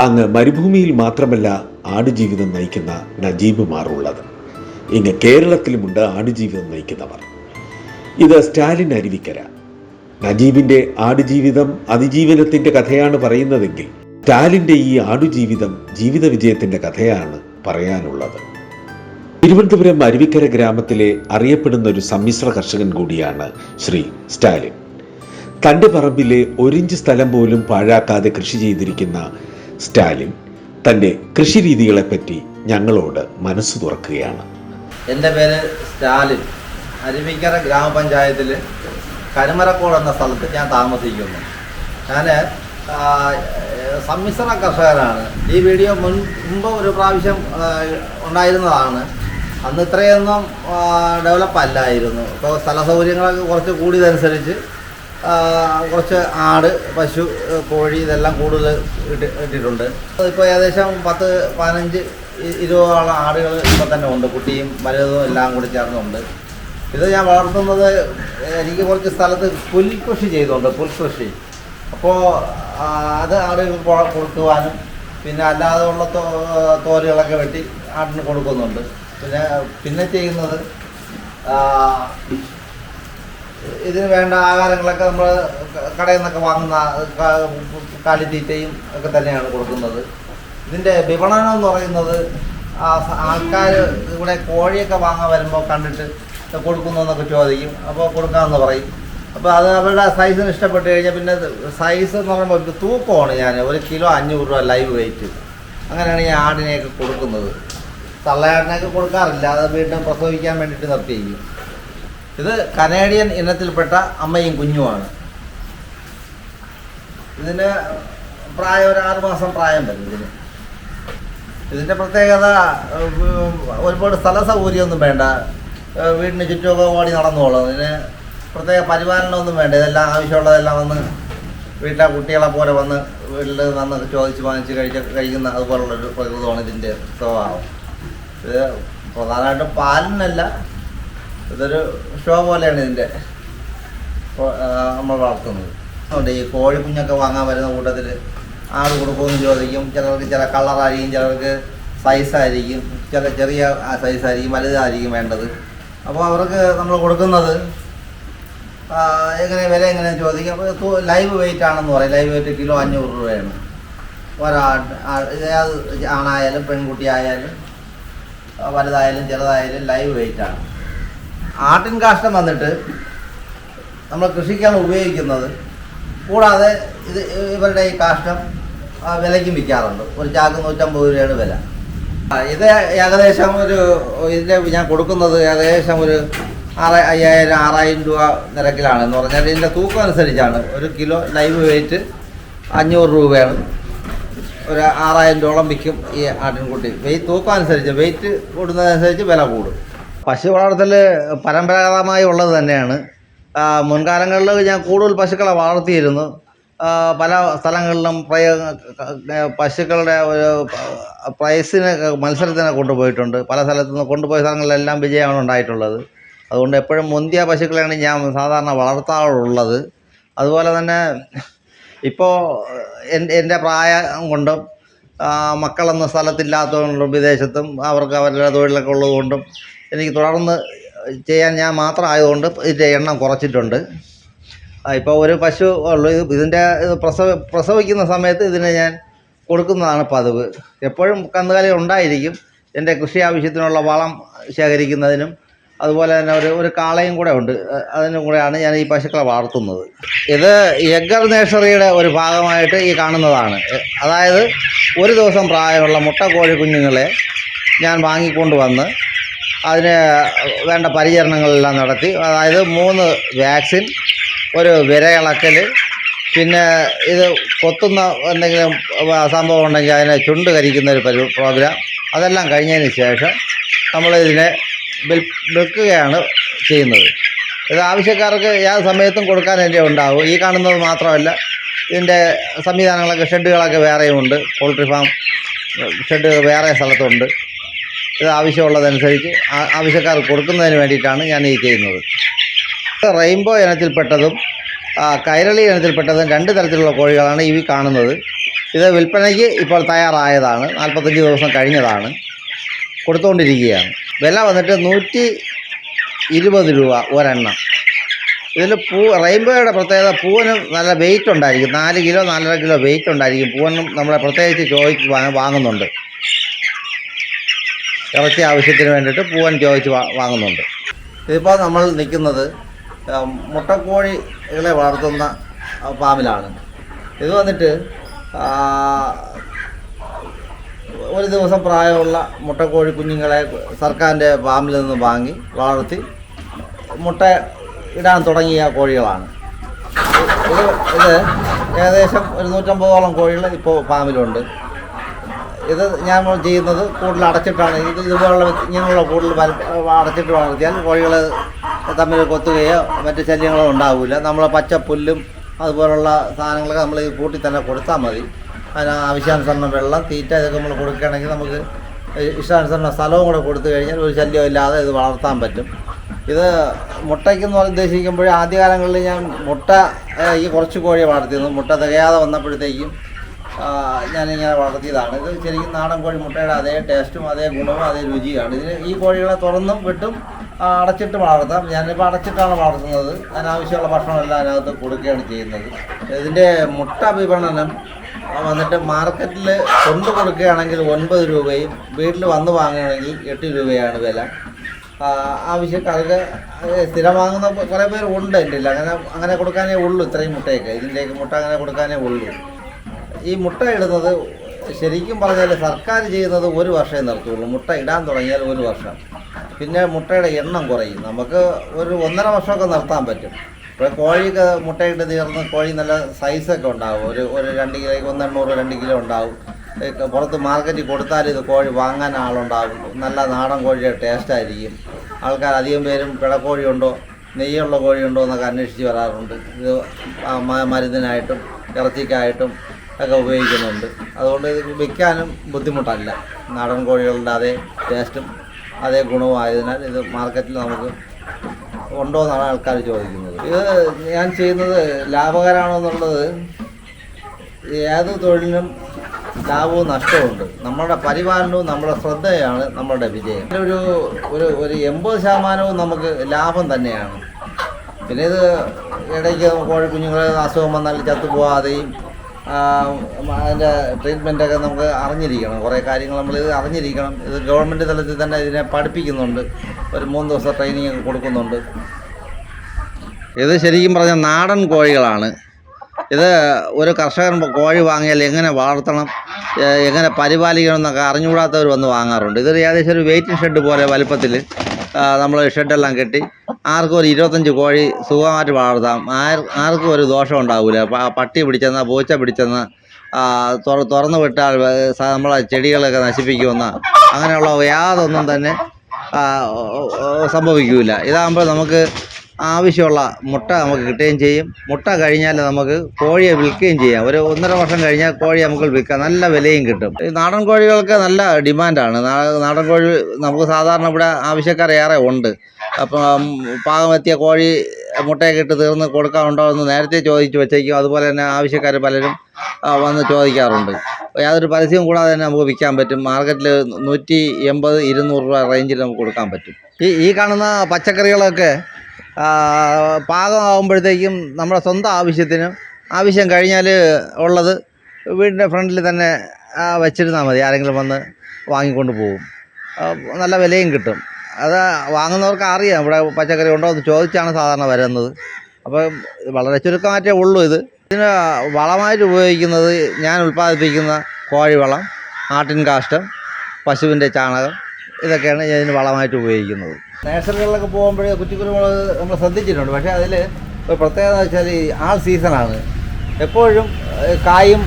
അങ്ങ് മരുഭൂമിയിൽ മാത്രമല്ല ആടുജീവിതം നയിക്കുന്ന നജീബുമാറുള്ളത് ഇങ്ങ് കേരളത്തിലുമുണ്ട് ആടുജീവിതം നയിക്കുന്നവർ. ഇത് സ്റ്റാലിൻ അരുവിക്കര. നജീബിന്റെ ആടുജീവിതം അതിജീവനത്തിന്റെ കഥയാണ് പറയുന്നതെങ്കിൽ സ്റ്റാലിന്റെ ഈ ആടുജീവിതം ജീവിത വിജയത്തിന്റെ കഥയാണ് പറയാനുള്ളത്. തിരുവനന്തപുരം അരുവിക്കര ഗ്രാമത്തിലെ അറിയപ്പെടുന്ന ഒരു സമ്മിശ്ര കർഷകൻ കൂടിയാണ് ശ്രീ സ്റ്റാലിൻ. തന്റെ പറമ്പിലെ ഒരിഞ്ച് സ്ഥലം പോലും പാഴാക്കാതെ കൃഷി ചെയ്തിരിക്കുന്ന സ്റ്റാലിൻ തന്റെ കൃഷി രീതികളെപ്പറ്റി ഞങ്ങളോട് മനസ്സ് തുറക്കുകയാണ്. എന്റെ പേര് സ്റ്റാലിൻ. അരുവിക്കര ഗ്രാമപഞ്ചായത്തിൽ കരുമരക്കോട് എന്ന സ്ഥലത്ത് ഞാൻ താമസിക്കുന്നു. ഞാൻ സമ്മിശ്ര കർഷകനാണ്. ഈ വീഡിയോ മുൻ മുമ്പ് ഒരു പ്രാവശ്യം ഉണ്ടായിരുന്നതാണ്. അന്ന് ഇത്രയൊന്നും ഡെവലപ്പ് അല്ലായിരുന്നു. ഇപ്പോൾ സ്ഥല സൗകര്യങ്ങളൊക്കെ കുറച്ച് കൂടിയതനുസരിച്ച് കുറച്ച് ആട് പശു കോഴി ഇതെല്ലാം കൂടുതൽ ഇട്ട് ഇട്ടിട്ടുണ്ട്. ഇപ്പോൾ ഏകദേശം പത്ത് പതിനഞ്ച് ഇരുപതോളം ആടുകൾ ഇപ്പം തന്നെ ഉണ്ട്. കുട്ടിയും വലുതും എല്ലാം കൂടി ചേർന്നുണ്ട്. ഇത് ഞാൻ വളർത്തുന്നത് എനിക്ക് കുറച്ച് സ്ഥലത്ത് പുൽകൃഷി ചെയ്തുണ്ട് പുൽകൃഷി അപ്പോൾ അത് ആടുകൾ കൊടുക്കുവാനും പിന്നെ അല്ലാതെ ഉള്ള തോലുകളൊക്കെ വെട്ടി ആടിന് കൊടുക്കുന്നുണ്ട്. പിന്നെ പിന്നെ ചെയ്യുന്നത് ഇതിന് വേണ്ട ആഹാരങ്ങളൊക്കെ നമ്മൾ കടയിൽ നിന്നൊക്കെ വാങ്ങുന്ന കാലിത്തീറ്റയും ഒക്കെ തന്നെയാണ് കൊടുക്കുന്നത്. ഇതിന്റെ വിപണനം എന്ന് പറയുന്നത് ആൾക്കാർ ഇവിടെ കോഴിയൊക്കെ വാങ്ങാൻ വരുമ്പോൾ കണ്ടിട്ട് കൊടുക്കുന്നു എന്നൊക്കെ ചോദിക്കും. അപ്പോൾ കൊടുക്കാമെന്ന് പറയും. അപ്പോൾ അത് അവരുടെ സൈസിന് ഇഷ്ടപ്പെട്ട് കഴിഞ്ഞാൽ പിന്നെ സൈസ് എന്ന് പറയുമ്പോൾ തൂക്കമാണ് ഞാൻ ഒരു കിലോ അഞ്ഞൂറ് രൂപ ലൈവ് വെയിറ്റ് അങ്ങനെയാണ് ഈ ആടിനെയൊക്കെ കൊടുക്കുന്നത്. തള്ളയാടിനെയൊക്കെ കൊടുക്കാറില്ല. അത് വീണ്ടും പ്രസവിക്കാൻ വേണ്ടിയിട്ട് നിർത്തിയിരിക്കും. ഇത് കനേഡിയൻ ഇനത്തിൽപ്പെട്ട അമ്മയും കുഞ്ഞുമാണ്. ഇതിന് പ്രായം ഒരു ആറ് മാസം പ്രായം വരും ഇതിന്. ഇതിന്റെ പ്രത്യേകത ഒരുപാട് സ്ഥല സൗകര്യമൊന്നും വേണ്ട. വീടിന് ചുറ്റുമൊക്കെ ഓടി നടന്നോളും. ഇതിന് പ്രത്യേക പരിപാലനമൊന്നും വേണ്ട. ഇതെല്ലാം ആവശ്യമുള്ളതെല്ലാം വന്ന് വീട്ടിലെ കുട്ടികളെ പോലെ വന്ന് വീട്ടിൽ വന്ന് ചോദിച്ച് വാങ്ങിച്ച് കഴിച്ച കഴിക്കുന്ന അതുപോലുള്ളൊരു പ്രകൃതമാണ് ഇതിന്റെ സ്വഭാവം. ഇത് പ്രധാനമായിട്ടും പാലിനല്ല ഇതൊരു ഷോ പോലെയാണ് ഇതിന്റെ നമ്മൾ വളർത്തുന്നത്. അതുകൊണ്ട് ഈ കോഴിക്കുഞ്ഞൊക്കെ വാങ്ങാൻ വരുന്ന കൂട്ടത്തിൽ ആട് കൊടുക്കുമെന്ന് ചോദിക്കും. ചിലർക്ക് ചില കളറായിരിക്കും ചിലർക്ക് സൈസായിരിക്കും ചില ചെറിയ സൈസായിരിക്കും വലുതായിരിക്കും വേണ്ടത്. അപ്പോൾ അവർക്ക് നമ്മൾ കൊടുക്കുന്നത് എങ്ങനെ വില എങ്ങനെ ചോദിക്കും. അപ്പോൾ ലൈവ് വെയിറ്റ് ആണെന്ന് പറയും. ലൈവ് വെയിറ്റ് കിലോ അഞ്ഞൂറ് രൂപയാണ്. ഒരാൾ ആണായാലും പെൺകുട്ടി ആയാലും വലുതായാലും ചെറുതായാലും ലൈവ് വെയിറ്റ് ആണ്. ആട്ടിൻ കാഷ്ടം വന്നിട്ട് നമ്മൾ കൃഷിക്കാണ് ഉപയോഗിക്കുന്നത്. കൂടാതെ ഇത് ഇവരുടെ ഈ കാഷ്ടം വിലയ്ക്കും വിൽക്കാറുണ്ട്. ഒരു ചാക്ക് നൂറ്റമ്പത് രൂപയാണ് വില. ഇത് ഏകദേശം ഒരു ഇതിന്റെ ഞാൻ കൊടുക്കുന്നത് ഏകദേശം ഒരു ആറ് അയ്യായിരം ആറായിരം രൂപ നിരക്കിലാണ് എന്ന് പറഞ്ഞാൽ ഇതിന്റെ തൂക്കം അനുസരിച്ചാണ്. ഒരു കിലോ ലൈവ് വെയിറ്റ് അഞ്ഞൂറ് രൂപയാണ്. ഒരു ആറായിരം രൂപയോളം വിൽക്കും ഈ ആട്ടിൻകുട്ടി. വെയിറ്റ് തൂക്കം അനുസരിച്ച് വെയിറ്റ് കൂടുന്നതനുസരിച്ച് വില കൂടും. പശു വളർത്തൽ പരമ്പരാഗതമായി ഉള്ളത് തന്നെയാണ്. മുൻകാലങ്ങളിൽ ഞാൻ കൂടുതൽ പശുക്കളെ വളർത്തിയിരുന്നു. പല സ്ഥലങ്ങളിലും പ്രയ പശുക്കളുടെ ഒരു പ്രൈസിന് മത്സരത്തിന് കൊണ്ടുപോയിട്ടുണ്ട്. പല സ്ഥലത്തു നിന്ന് കൊണ്ടുപോയ സ്ഥലങ്ങളിലെല്ലാം വിജയമാണ് ഉണ്ടായിട്ടുള്ളത്. അതുകൊണ്ട് എപ്പോഴും മുന്തിയ പശുക്കളെയാണ് ഞാൻ സാധാരണ വളർത്താറുള്ളത്. അതുപോലെ തന്നെ ഇപ്പോൾ എന്റെ പ്രായം കൊണ്ടും മക്കളൊന്നും സ്ഥലത്തില്ലാത്തതുകൊണ്ടും വിദേശത്തും അവർക്ക് അവരുടെ തൊഴിലൊക്കെ ഉള്ളതുകൊണ്ടും എനിക്ക് തുടർന്ന് ചെയ്യാൻ ഞാൻ മാത്രം ആയതുകൊണ്ട് ഇതിന്റെ എണ്ണം കുറച്ചിട്ടുണ്ട്. ഇപ്പോൾ ഒരു പശു ഉള്ളു. ഇത് ഇതിന്റെ ഇത് പ്രസവ പ്രസവിക്കുന്ന സമയത്ത് ഇതിനെ ഞാൻ കൊടുക്കുന്നതാണ് പതിവ്. എപ്പോഴും കന്നുകാലി ഉണ്ടായിരിക്കും. എന്റെ കൃഷി ആവശ്യത്തിനുള്ള വളം ശേഖരിക്കുന്നതിനും അതുപോലെ തന്നെ ഒരു ഒരു കാളയും കൂടെ ഉണ്ട്. അതിനും കൂടെയാണ് ഞാൻ ഈ പശുക്കളെ വളർത്തുന്നത്. ഇത് എഗർ നേഴ്സറിയുടെ ഒരു ഭാഗമായിട്ട് ഈ കാണുന്നതാണ്. അതായത് ഒരു ദിവസം പ്രായമുള്ള മുട്ട കോഴി കുഞ്ഞുങ്ങളെ ഞാൻ വാങ്ങിക്കൊണ്ട് വന്ന് അതിന് വേണ്ട പരിചരണങ്ങളെല്ലാം നടത്തി. അതായത് മൂന്ന് വാക്സിൻ ഒരു വിരയിളക്കൽ പിന്നെ ഇത് കൊത്തുന്ന എന്തെങ്കിലും സംഭവം ഉണ്ടെങ്കിൽ അതിനെ ചുണ്ട് കരിക്കുന്ന ഒരു പരി പ്രോഗ്രാം. അതെല്ലാം കഴിഞ്ഞതിന് ശേഷം നമ്മളിതിനെ വിൽ വിൽക്കുകയാണ് ചെയ്യുന്നത്. ഇത് ആവശ്യക്കാർക്ക് ഏത് സമയത്തും കൊടുക്കാൻ എന്റെ ഉണ്ടാവും. ഈ കാണുന്നത് മാത്രമല്ല ഇതിന്റെ സംവിധാനങ്ങളൊക്കെ ഷെഡുകളൊക്കെ വേറെയും ഉണ്ട്. പോൾട്രി ഫാം ഷെഡ് വേറെ സ്ഥലത്തുണ്ട്. ഇത് ആവശ്യമുള്ളതനുസരിച്ച് ആവശ്യക്കാർ കൊടുക്കുന്നതിന് വേണ്ടിയിട്ടാണ് ഞാൻ ഈ ചെയ്യുന്നത്. റെയിൻബോ ഇനത്തിൽപ്പെട്ടതും കൈരളി ഇനത്തിൽപ്പെട്ടതും രണ്ട് തരത്തിലുള്ള കോഴികളാണ് ഇവ കാണുന്നത്. ഇത് വിൽപ്പനയ്ക്ക് ഇപ്പോൾ തയ്യാറായതാണ്. നാൽപ്പത്തഞ്ച് ദിവസം കഴിഞ്ഞതാണ്. കൊടുത്തുകൊണ്ടിരിക്കുകയാണ് വില വന്നിട്ട് നൂറ്റി ഇരുപത് രൂപ ഒരെണ്ണം. ഇതിൽ പൂ റെയിൻബോയുടെ പ്രത്യേകത പൂവനും നല്ല വെയിറ്റ് ഉണ്ടായിരിക്കും. നാല് കിലോ നാലര കിലോ വെയിറ്റ് ഉണ്ടായിരിക്കും. പൂവനും നമ്മളെ പ്രത്യേകിച്ച് ചോദിച്ച് വാങ്ങുന്നുണ്ട്. ഇറച്ചി ആവശ്യത്തിന് വേണ്ടിയിട്ട് പൂവൻ ചോദിച്ച് വാങ്ങുന്നുണ്ട്. ഇതിപ്പോൾ നമ്മൾ നിൽക്കുന്നത് മുട്ടക്കോഴികളെ വളർത്തുന്ന ഫാമിലാണ്. ഇത് വന്നിട്ട് ഒരു ദിവസം പ്രായമുള്ള മുട്ടക്കോഴി കുഞ്ഞുങ്ങളെ സർക്കാരിന്റെ ഫാമിൽ നിന്ന് വാങ്ങി വളർത്തി മുട്ട ഇടാൻ തുടങ്ങിയ കോഴികളാണ്. ഇത് ഇത് ഏകദേശം ഒരു നൂറ്റമ്പതോളം കോഴികൾ ഇപ്പോൾ ഫാമിലുണ്ട്. ഇത് ഞാൻ ചെയ്യുന്നത് കൂടുതൽ അടച്ചിട്ടാണ്. ഇത് ഇതുപോലുള്ള ഇങ്ങനെയുള്ള കൂടുതൽ അടച്ചിട്ട് വളർത്തിയാൽ കോഴികൾ തമ്മിൽ കൊത്തുകയോ മറ്റ് ശല്യങ്ങളോ ഉണ്ടാവില്ല നമ്മൾ പച്ച പുല്ലും അതുപോലുള്ള സാധനങ്ങളൊക്കെ നമ്മൾ കൂട്ടി തന്നെ കൊടുത്താൽ മതി. അതിന് ആവശ്യാനുസരണം വെള്ളം തീറ്റ ഇതൊക്കെ നമ്മൾ കൊടുക്കുകയാണെങ്കിൽ നമുക്ക് ഇഷ്ടാനുസരണം സ്ഥലവും കൂടെ കൊടുത്തു കഴിഞ്ഞാൽ ഒരു ശല്യം ഇല്ലാതെ ഇത് വളർത്താൻ പറ്റും. ഇത് മുട്ടയ്ക്കെന്ന് ഉദ്ദേശിക്കുമ്പോൾ ആദ്യകാലങ്ങളിൽ ഞാൻ മുട്ട ഈ കുറച്ച് കോഴിയെ വളർത്തിയിരുന്നു. മുട്ട തികയാതെ വന്നപ്പോഴത്തേക്കും ഞാനിങ്ങനെ വളർത്തിയതാണ്. ഇത് ശരിക്കും നാടൻ കോഴി മുട്ടയുടെ അതേ ടേസ്റ്റും അതേ ഗുണവും അതേ രുചിയാണ്. ഇതിന് ഈ കോഴികളെ തുറന്നും വിട്ടും അടച്ചിട്ട് വളർത്താം. ഞാനിപ്പോൾ അടച്ചിട്ടാണ് വളർത്തുന്നത്. അതിനാവശ്യമുള്ള ഭക്ഷണമെല്ലാം അതിനകത്ത് കൊടുക്കുകയാണ് ചെയ്യുന്നത്. ഇതിന്റെ മുട്ട വിപണനം വന്നിട്ട് മാർക്കറ്റിൽ കൊണ്ടു കൊടുക്കുകയാണെങ്കിൽ ഒൻപത് രൂപയും വീട്ടിൽ വന്ന് വാങ്ങുകയാണെങ്കിൽ എട്ട് രൂപയാണ് വില. ആവശ്യക്കാർക്ക് സ്ഥിരം വാങ്ങുന്ന കുറേ പേർ ഉണ്ട് എന്റെ. അങ്ങനെ അങ്ങനെ കൊടുക്കാനേ ഉള്ളൂ ഇത്രയും മുട്ടയൊക്കെ. ഇതിന്റെയൊക്കെ മുട്ട അങ്ങനെ കൊടുക്കാനേ ഉള്ളൂ. ഈ മുട്ട ഇടുന്നത് ശരിക്കും പറഞ്ഞാൽ സർക്കാർ ചെയ്യുന്നത് ഒരു വർഷമേ നിർത്തുള്ളൂ. മുട്ട ഇടാൻ തുടങ്ങിയാൽ ഒരു വർഷം. പിന്നെ മുട്ടയുടെ എണ്ണം കുറയും. നമുക്ക് ഒരു ഒന്നര വർഷമൊക്കെ നിർത്താൻ പറ്റും. ഇപ്പോൾ കോഴിയൊക്കെ മുട്ടയിട്ട് തീർന്ന് കോഴി നല്ല സൈസൊക്കെ ഉണ്ടാവും. ഒരു ഒരു രണ്ട് കിലോ ഒന്നെണ്ണൂറ് രണ്ട് കിലോ ഉണ്ടാവും. പുറത്ത് മാർക്കറ്റിൽ കൊടുത്താൽ ഇത് കോഴി വാങ്ങാൻ ആളുണ്ടാവും. നല്ല നാടൻ കോഴിയുടെ ടേസ്റ്റ് ആയിരിക്കും. ആൾക്കാർ അധികം പേരും പിടക്കോഴി ഉണ്ടോ നെയ്യുള്ള കോഴിയുണ്ടോ എന്നൊക്കെ അന്വേഷിച്ച് വരാറുണ്ട്. ഇത് മരുന്നിനായിട്ടും ഇറച്ചിക്കായിട്ടും ഒക്കെ ഉപയോഗിക്കുന്നുണ്ട്. അതുകൊണ്ട് ഇത് വിൽക്കാനും ബുദ്ധിമുട്ടല്ല. നാടൻ കോഴികളുടെ അതേ ടേസ്റ്റും അതേ ഗുണവും ആയതിനാൽ ഇത് മാർക്കറ്റിൽ നമുക്ക് ഉണ്ടോ എന്നാണ് ആൾക്കാർ ചോദിക്കുന്നത്. ഇത് ഞാൻ ചെയ്യുന്നത് ലാഭകരമാണോ എന്നുള്ളത് ഏത് തൊഴിലിനും ലാഭവും നഷ്ടമുണ്ട് നമ്മുടെ പരിപാലനവും നമ്മുടെ ശ്രദ്ധയാണ് നമ്മുടെ വിജയം. ഒരു ഒരു ഒരു എൺപത് ശതമാനവും നമുക്ക് ലാഭം തന്നെയാണ്. പിന്നെ ഇത് ഇടയ്ക്ക് കോഴിക്കുഞ്ഞുങ്ങളെ അസുഖം വന്നാൽ ചത്തുപോകാതെയും അതിന്റെ ട്രീറ്റ്മെന്റൊക്കെ നമുക്ക് അറിഞ്ഞിരിക്കണം. കുറേ കാര്യങ്ങൾ നമ്മൾ ഇത് അറിഞ്ഞിരിക്കണം. ഇത് ഗവൺമെന്റ് തലത്തിൽ തന്നെ ഇതിനെ പഠിപ്പിക്കുന്നുണ്ട്. ഒരു മൂന്ന് ദിവസം ട്രെയിനിങ് ഒക്കെ കൊടുക്കുന്നുണ്ട്. ഇത് ശരിക്കും പറഞ്ഞാൽ നാടൻ കോഴികളാണ്. ഇത് ഒരു കർഷകൻ കോഴി വാങ്ങിയാൽ എങ്ങനെ വളർത്തണം എങ്ങനെ പരിപാലിക്കണം എന്നൊക്കെ അറിഞ്ഞുകൂടാത്തവർ വന്ന് വാങ്ങാറുണ്ട്. ഇതൊരു ഏകദേശം ഒരു വെയിറ്റിംഗ് ഷെഡ് പോലെ വലുപ്പത്തിൽ നമ്മൾ ഷെഡെല്ലാം കെട്ടി. ആർക്കും ഒരു ഇരുപത്തഞ്ച് കോഴി സുഖമായിട്ട് വളർത്താം. ആർ ആർക്കും ഒരു ദോഷം ഉണ്ടാവില്ല പട്ടി പിടിച്ചെന്ന പൂച്ച പിടിച്ചെന്ന തുറ- തുറന്നു വിട്ടാൽ നമ്മളെ ചെടികളൊക്കെ നശിപ്പിക്കുമെന്ന. അങ്ങനെയുള്ള യാതൊന്നും തന്നെ സംഭവിക്കില്ല ഇതാകുമ്പോൾ നമുക്ക് ആവശ്യമുള്ള മുട്ട നമുക്ക് കിട്ടുകയും ചെയ്യും. മുട്ട കഴിഞ്ഞാൽ നമുക്ക് കോഴിയെ വിൽക്കുകയും ചെയ്യാം. ഒരു ഒന്നര വർഷം കഴിഞ്ഞാൽ കോഴി നമുക്ക് വിൽക്കാം. നല്ല വിലയും കിട്ടും. ഈ നാടൻ കോഴികൾക്ക് നല്ല ഡിമാൻഡാണ്. നാടൻ കോഴി നമുക്ക് സാധാരണ ഇവിടെ ആവശ്യക്കാർ ഏറെ ഉണ്ട്. അപ്പം പാകമെത്തിയ കോഴി മുട്ടയൊക്കെ ഇട്ട് തീർന്ന് കൊടുക്കാറുണ്ടോ എന്ന് നേരത്തെ ചോദിച്ചു വെച്ചേക്കും. അതുപോലെ തന്നെ ആവശ്യക്കാർ പലരും വന്ന് ചോദിക്കാറുണ്ട്. യാതൊരു പരസ്യവും കൂടാതെ തന്നെ നമുക്ക് വിൽക്കാൻ പറ്റും. മാർക്കറ്റിൽ നൂറ്റി എൺപത് ഇരുന്നൂറ് രൂപ റേഞ്ചിൽ നമുക്ക് കൊടുക്കാൻ പറ്റും. ഈ ഈ കാണുന്ന പച്ചക്കറികളൊക്കെ പാകമാകുമ്പോഴത്തേക്കും നമ്മുടെ സ്വന്തം ആവശ്യത്തിന് ആവശ്യം കഴിഞ്ഞാൽ ഉള്ളത് വീടിന്റെ ഫ്രണ്ടിൽ തന്നെ വെച്ചിരുന്നാൽ മതി. ആരെങ്കിലും വന്ന് വാങ്ങിക്കൊണ്ട് പോകും. നല്ല വിലയും കിട്ടും. അത് വാങ്ങുന്നവർക്ക് അറിയാം. ഇവിടെ പച്ചക്കറി ഉണ്ടോ എന്ന് ചോദിച്ചാണ് സാധാരണ വരുന്നത്. അപ്പോൾ വളരെ ചുരുക്കമായിട്ടേ ഉള്ളൂ ഇത്. ഇതിന് വളമായിട്ട് ഉപയോഗിക്കുന്നത് ഞാൻ ഉൽപ്പാദിപ്പിക്കുന്ന കോഴിവളം ആട്ടിൻ കാഷ്ടം പശുവിന്റെ ചാണകം ഇതൊക്കെയാണ് ഞാൻ ഇതിന് വളമായിട്ട് ഉപയോഗിക്കുന്നത്. നേഴ്സറികളിലൊക്കെ പോകുമ്പോഴേ കുറ്റിക്കുരുമുളക് നമ്മൾ ശ്രദ്ധിച്ചിട്ടുണ്ട്. പക്ഷേ അതിൽ ഒരു പ്രത്യേകത വെച്ചാൽ ഈ ആൾ സീസണാണ് എപ്പോഴും കായും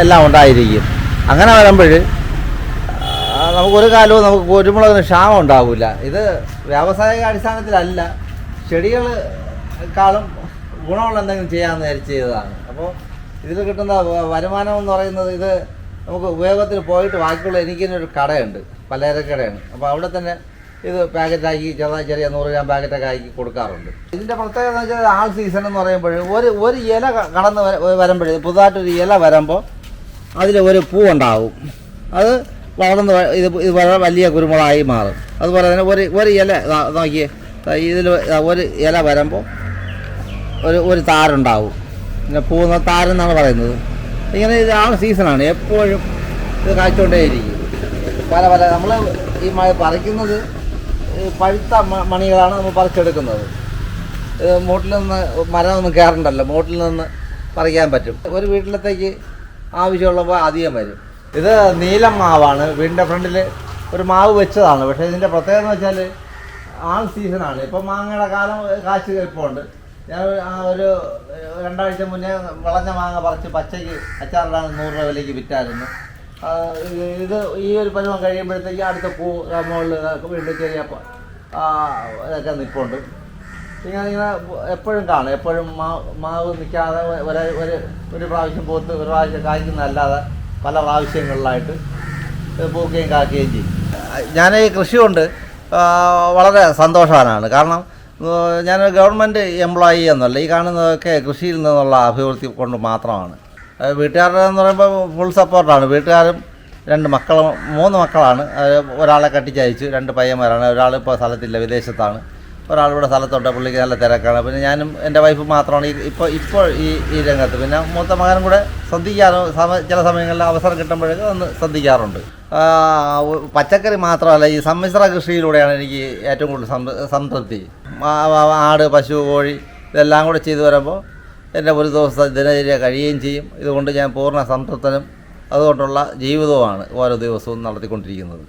എല്ലാം ഉണ്ടായിരിക്കും. അങ്ങനെ വരുമ്പോൾ നമുക്കൊരു കാലവും നമുക്ക് കുരുമുളകിന് ക്ഷാമം ഉണ്ടാവില്ല ഇത് വ്യാവസായിക അടിസ്ഥാനത്തിലല്ല. ചെടികളെക്കാളും ഗുണമുള്ള എന്തെങ്കിലും ചെയ്യാമെന്ന് വിചാരിച്ച് ചെയ്തതാണ്. അപ്പോൾ ഇതിൽ കിട്ടുന്ന വരുമാനം എന്ന് പറയുന്നത് ഇത് നമുക്ക് ഉപയോഗത്തിൽ പോയിട്ട് ബാക്കിയുള്ള എനിക്കൊരു കടയുണ്ട്. പലചരക്കടയാണ് അപ്പോൾ അവിടെ തന്നെ ഇത് പാക്കറ്റാക്കി ചെറുതായി ചെറിയ നൂറ് ഗ്രാം പാക്കറ്റൊക്കെ ആക്കി കൊടുക്കാറുണ്ട്. ഇതിന്റെ പ്രത്യേകത എന്ന് വെച്ചാൽ ആൾ സീസൺ എന്ന് പറയുമ്പോൾ ഒരു ഒരു ഇല കടന്ന് വര- വരുമ്പോഴേ പുതുതായിട്ടൊരു ഇല വരുമ്പോൾ അതിൽ ഒരു പൂ ഉണ്ടാവും. അത് വളർന്ന് ഇത് ഇത് വലിയ കുരുമുളകായി മാറും. അതുപോലെ തന്നെ ഒരു ഒരു ഇല നോക്കിയേ ഇതിൽ ഒരു ഇല വരുമ്പോൾ ഒരു ഒരു താരുണ്ടാവും. പിന്നെ പൂന്ന താരെന്നാണ് പറയുന്നത്. ഇങ്ങനെ ഇത് ആൾ സീസണാണ് എപ്പോഴും ഇത് കാഴ്ചകൊണ്ടേയിരിക്കും പല പല നമ്മൾ ഈ മഴ പറിക്കുന്നത് പഴുത്ത മണികളാണ് നമ്മൾ പറിച്ചെടുക്കുന്നത്. മോട്ടിൽ നിന്ന് നിന്ന് മരമൊന്നും കയറണ്ടല്ലോ മോട്ടിൽ നിന്ന് പറിക്കാൻ പറ്റും. ഒരു വീട്ടിലത്തേക്ക് ആവശ്യമുള്ളപ്പോൾ അധികം വരും. ഇത് നീലം മാവാണ്. വീടിന്റെ ഫ്രണ്ടിൽ ഒരു മാവ് വെച്ചതാണ്. പക്ഷേ ഇതിന്റെ പ്രത്യേകത എന്ന് വെച്ചാൽ ആൾ സീസണാണ് ഇപ്പം മാങ്ങയുടെ കാലം കാശ് ഇപ്പോൾ ഞാൻ ഒരു- രണ്ടാഴ്ച മുന്നേ വിളഞ്ഞ മാങ്ങ പറിച്ച് പച്ചയ്ക്ക് അച്ചാറിടാൻ നൂറ് രൂപ വിലയ്ക്ക് വിറ്റായിരുന്നു. ഇത് ഈ ഒരു പരുവം കഴിയുമ്പോഴത്തേക്ക് അടുത്ത പൂ മുകളിൽ വീണ്ടും ചെറിയ ഇതൊക്കെ നിൽപ്പുണ്ട് ഇങ്ങനെ ഇങ്ങനെ എപ്പോഴും കാണും. എപ്പോഴും മാവ് മാവ് നിൽക്കാതെ ഒരു ഒരു ഒരു പ്രാവശ്യം പൂത്ത് ഒരു പ്രാവശ്യം കായ്ക്കുന്നതല്ലാതെ പല പ്രാവശ്യങ്ങളിലായിട്ട് പൂക്കുകയും കാക്കുകയും ചെയ്യും. ഞാൻ ഈ കൃഷി കൊണ്ട് വളരെ സന്തോഷവാനാണ്. കാരണം ഞാൻ ഗവൺമെന്റ് എംപ്ലോയി എന്നല്ല. ഈ കാണുന്നതൊക്കെ കൃഷിയിൽ നിന്നുള്ള അഭിവൃദ്ധി കൊണ്ട് മാത്രമാണ്. ആ, വീട്ടുകാരുടെ എന്ന് പറയുമ്പോൾ ഫുൾ സപ്പോർട്ടാണ് വീട്ടുകാരും രണ്ട് മക്കളും മൂന്ന് മക്കളാണ്. ഒരാളെ കെട്ടിച്ചയച്ചു രണ്ട് പയ്യന്മാരാണ്. ഒരാൾ ഇപ്പോൾ സ്ഥലത്തില്ല വിദേശത്താണ്. ഒരാളിവിടെ സ്ഥലത്തുണ്ട് പുള്ളിക്ക് നല്ല തിരക്കാണ്. പിന്നെ ഞാനും എന്റെ വൈഫ് മാത്രമാണ് ഇപ്പോൾ ഇപ്പോൾ ഈ ഈ രംഗത്ത്. പിന്നെ മൂത്ത മകനും കൂടെ ശ്രദ്ധിക്കാറോ ചില സമയങ്ങളിൽ അവസരം കിട്ടുമ്പോഴേക്കും ഒന്ന് ശ്രദ്ധിക്കാറുണ്ട്. പച്ചക്കറി മാത്രമല്ല ഈ സമ്മിശ്ര കൃഷിയിലൂടെയാണ് എനിക്ക് ഏറ്റവും കൂടുതൽ സംതൃപ്തി. ആട് പശു കോഴി ഇതെല്ലാം കൂടെ ചെയ്തു വരുമ്പോൾ എന്റെ ഒരു ദിവസത്തെ ദിനചര്യ കഴിയുകയും ചെയ്യും. ഇതുകൊണ്ട് ഞാൻ പൂർണ സംതൃപ്തനും അതുകൊണ്ടുള്ള ജീവിതവുമാണ് ഓരോ ദിവസവും നടത്തിക്കൊണ്ടിരിക്കുന്നത്.